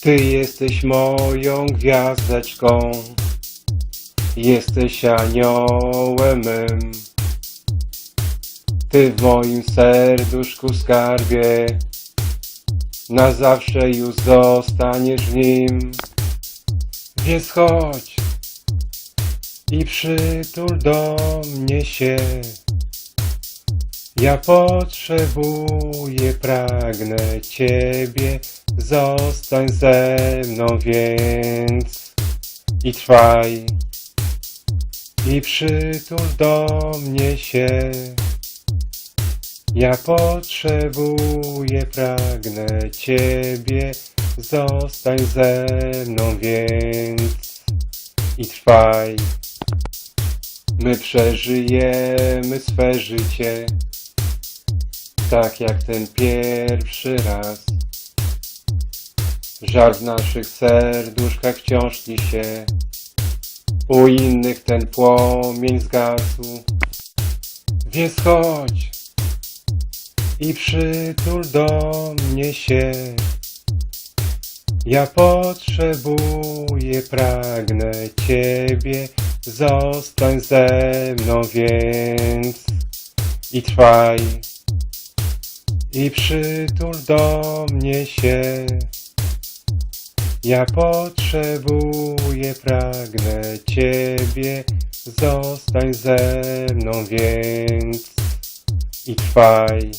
Ty jesteś moją gwiazdeczką, jesteś aniołem mym. Ty w moim serduszku skarbie, na zawsze już zostaniesz w nim. Więc chodź i przytul do mnie się. Ja potrzebuję, pragnę Ciebie, zostań ze mną więc i trwaj i przytul do mnie się. Ja potrzebuję, pragnę Ciebie, zostań ze mną więc i trwaj. My przeżyjemy swe życie, tak jak ten pierwszy raz. Żar w naszych serduszkach wciąż się, u innych ten płomień zgasł. Więc chodź i przytul do mnie się. Ja potrzebuję, pragnę Ciebie, zostań ze mną więc i trwaj i przytul do mnie się. Ja potrzebuję, pragnę Ciebie, zostań ze mną więc i trwaj